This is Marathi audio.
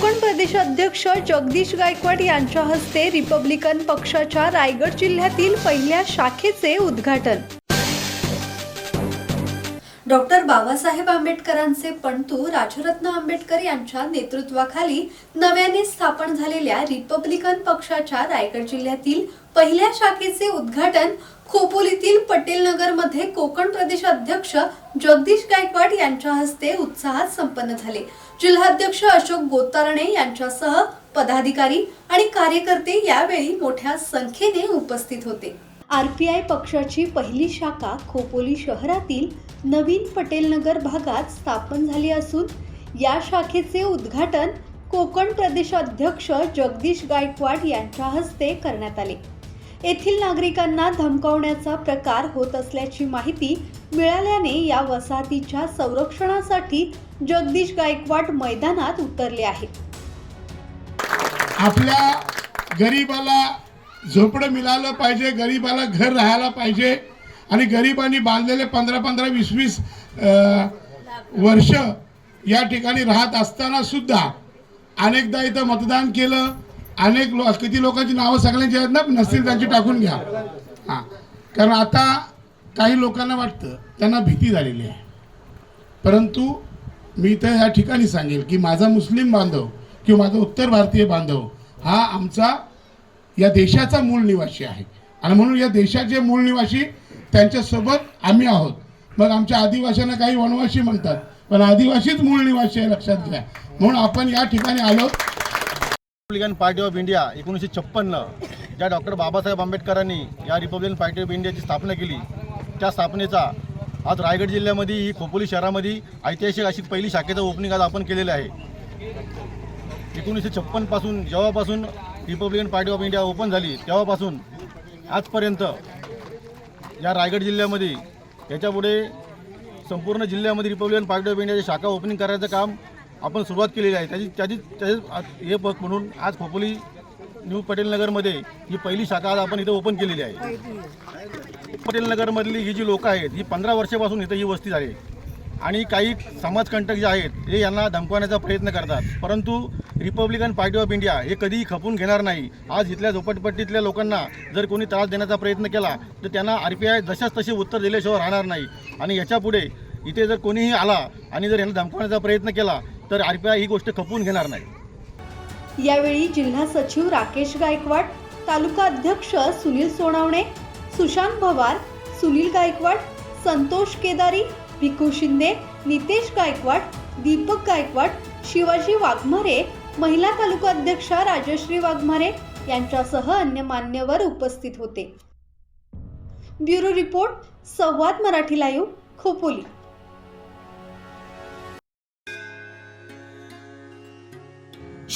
कोकण प्रदेशाध्यक्ष जगदीश गायकवाड यांच्या हस्ते रिपब्लिकन पक्षाच्या रायगड जिल्ह्यातील पहिल्या शाखेचे उद्घाटन. डॉक्टर बाबासाहेब आंबेडकरांचे पणतू राजरत्न आंबेडकर यांच्या नेतृत्वाखाली नव्याने स्थापन झालेल्या रिपब्लिकन पक्षाच्या रायगड जिल्ह्यातील पहिल्या शाखेचे उद्घाटन खोपोलीतील पटेल नगरमध्ये कोकण प्रदेश अध्यक्ष जगदीश गायकवाड यांच्या हस्ते उत्साहात संपन्न झाले. जिल्हाध्यक्ष अशोक गोतारणे यांच्यासह पदाधिकारी आणि कार्यकर्ते यावेळी मोठ्या संख्येने उपस्थित होते. आरपीआय पक्षाची पहिली शाखा खोपोली शहरातील नवीन पटेल नगर भागात स्थापन झाली असून या शाखेचे उद्घाटन कोकण प्रदेश अध्यक्ष जगदीश गायकवाड यांच्या हस्ते करण्यात आले. येथील नागरिकांना धमकावण्याचा प्रकार होत असल्याची माहिती मिळाल्याने या वसाहतीच्या संरक्षणासाठी जगदीश गायकवाड मैदानात उतरले आहेत. आपल्या गरीबाला झोपडं मिळालं पाहिजे गरीबाला घर राहायला पाहिजे आणि गरिबांनी बांधलेले पंधरा पंधरा वीस वीस वर्ष या ठिकाणी राहत असताना सुद्धा अनेकदा इथं मतदान केलं. अनेक लोक किती लोकांची नावं सगळ्यांची आहेत ना नसतील त्यांची टाकून घ्या. हां. कारण आता काही लोकांना वाटतं त्यांना भीती झालेली आहे. परंतु मी तर ह्या ठिकाणी सांगेल की माझा मुस्लिम बांधव किंवा माझा उत्तर भारतीय बांधव हा आमचा या देशाचा मूळ निवासी आहे. आणि म्हणून या देशाचे मूळ निवासी त्यांच्यासोबत आम्ही आहोत. मग आमच्या आदिवासींना काही वनवासी म्हणतात पण आदिवासीच मूळ निवासी आहे लक्षात घ्या. म्हणून आपण या ठिकाणी आलो. रिपब्लिकन पार्टी ऑफ इंडिया एकोणीसशे छप्पन्न ज्या डॉक्टर बाबासाहेब आंबेडकरांनी या रिपब्लिकन पार्टी ऑफ इंडियाची स्थापना केली. त्या स्थापनेचा आज रायगड जिल्ह्यामध्ये ही खोपोली शहरामध्ये ऐतिहासिक अशी पहिली शाखेचं ओपनिंग आज आपण केलेलं आहे. एकोणीसशे छप्पनपासून जेव्हापासून Republican party of India open झाली तेव्हापासून आजपर्यंत या रायगड जिल्ह्यामध्ये याच्यापुढे संपूर्ण जिल्ह्यामध्ये रिपब्लिकन पार्टी ऑफ इंडियाची शाखा ओपनिंग करायचं काम आपण सुरुवात केलेली आहे. त्याची त्याची त्याचे हे बघ म्हणून आज खोपोली न्यू पटेलनगरमध्ये ही पहिली शाखा आज आपण इथं ओपन केलेली आहे. पटेलनगरमधली ही जी लोकं आहेत ही पंधरा वर्षापासून इथं ही वस्ती झाली. आणि काही समाजकंटक जे आहेत हे यांना धमकवण्याचा प्रयत्न करतात. परंतु रिपब्लिकन पार्टी ऑफ इंडिया हे कधीही खपून घेणार नाही. आज इथल्या झोपटपट्टीतल्या लोकांना जर कोणी त्रास देण्याचा प्रयत्न केला तर त्यांना आर पी आय जशाच तसे उत्तर दिल्याशिवाय राहणार नाही. आणि याच्यापुढे इथे जर कोणीही आला आणि जर यांना धमकवण्याचा प्रयत्न केला तर आर पी आय ही गोष्ट खपवून घेणार नाही. यावेळी जिल्हा सचिव राकेश गायकवाड तालुका अध्यक्ष सुनील सोनावणे सुशांत भवार सुनील गायकवाड संतोष केदारी भिकू शिंदे नितेश गायकवाड दीपक गायकवाड शिवाजी वाघमारे महिला तालुका अध्यक्षा राजश्री वाघमारे यांच्यासह अन्य मान्यवर उपस्थित होते. Bureau report Samvad Marathi live Khopoli.